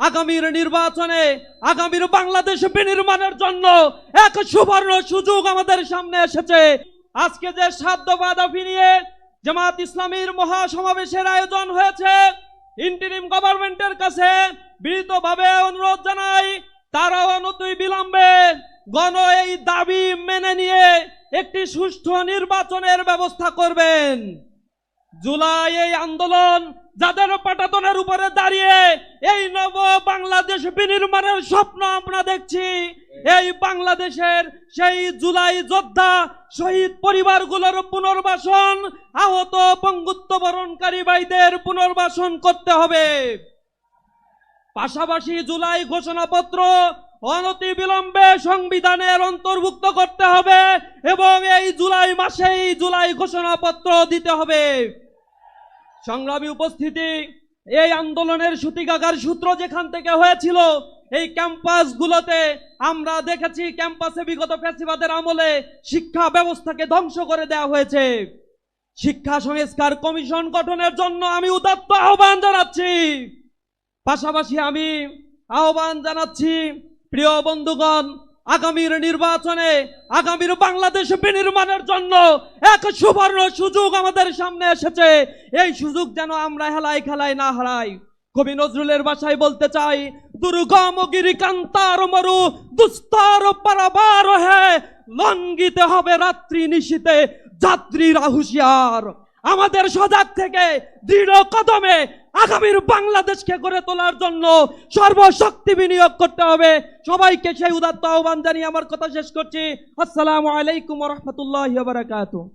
আগামীর নির্বাচনে, আগামীর বাংলাদেশ বিনির্মাণের জন্য এক সুবর্ণ সুযোগ আমাদের সামনে এসেছে। আজকে যে সাধ্য বাদাফি নিয়ে জামাত ইসলামীর মহাসমাবেশের আয়োজন হয়েছে ইন্টারিম গভর্নমেন্টের কাছে বিনীতভাবে অনুরোধ জানাই তারা অনতই বিলম্বে গণ এই দাবি মেনে নিয়ে একটি সুষ্ঠু নির্বাচনের ব্যবস্থা করবেন। জুলাই এই আন্দোলন যাদের পাটাতনের উপরে দাঁড়িয়ে এই নব বাংলাদেশ বিনির্মাণের স্বপ্ন আমরা দেখছি। এই বাংলাদেশের সেই জুলাই যোদ্ধা শহীদ পরিবারগুলোর পুনর্বাসন, আহত পঙ্গুত্ব বরণকারী ভাইদের পুনর্বাসন করতে হবে। পাশাপাশি জুলাই ঘোষণাপত্র অনতি বিলম্বে সংবিধানের অন্তর্ভুক্ত করতে হবে এবং এই জুলাই মাসেই জুলাই ঘোষণাপত্র দিতে হবে। সংগ্রামী উপস্থিতি এই আন্দোলনের সূতিকাগার সূত্র যেখান থেকে হয়েছিল, এই ক্যাম্পাসগুলোতে আমরা দেখেছি ক্যাম্পাসে বিগত ফ্যাসিবাদের আমলে শিক্ষা ব্যবস্থাকে ধ্বংস করে দেওয়া হয়েছে। শিক্ষা সংস্কার কমিশন গঠনের জন্য আমি উদাত্ত আহ্বান জানাচ্ছি। পাশাপাশি আমি আহ্বান জানাচ্ছি প্রিয় বন্ধুগণ আগামীর নির্বাচনে, আগামীর বাংলাদেশ বিনির্মাণের জন্য এক সুবর্ণ সুযোগ আমাদের সামনে এসেছে। এই সুযোগ যেন আমরা হেলায় খেলায় না হারাই। কবি নজরুলের ভাষায় বলতে চাই, দুর্গম গিরিকান্তার মরু, দুস্তর পারাবার হে লঙ্গিতে হবে রাত্রি নিশীতে যাত্রীরা হুঁশিয়ার আমাদের সজাগ থেকে দৃঢ় কদমে আগামীর বাংলাদেশকে গড়ে তোলার জন্য সর্বশক্তি বিনিয়োগ করতে হবে। সবাইকে সেই উদাত্ত আহ্বান জানিয়ে আমার কথা শেষ করছি। আসসালামু আলাইকুম রহমতুল্লাহ বারাকাতু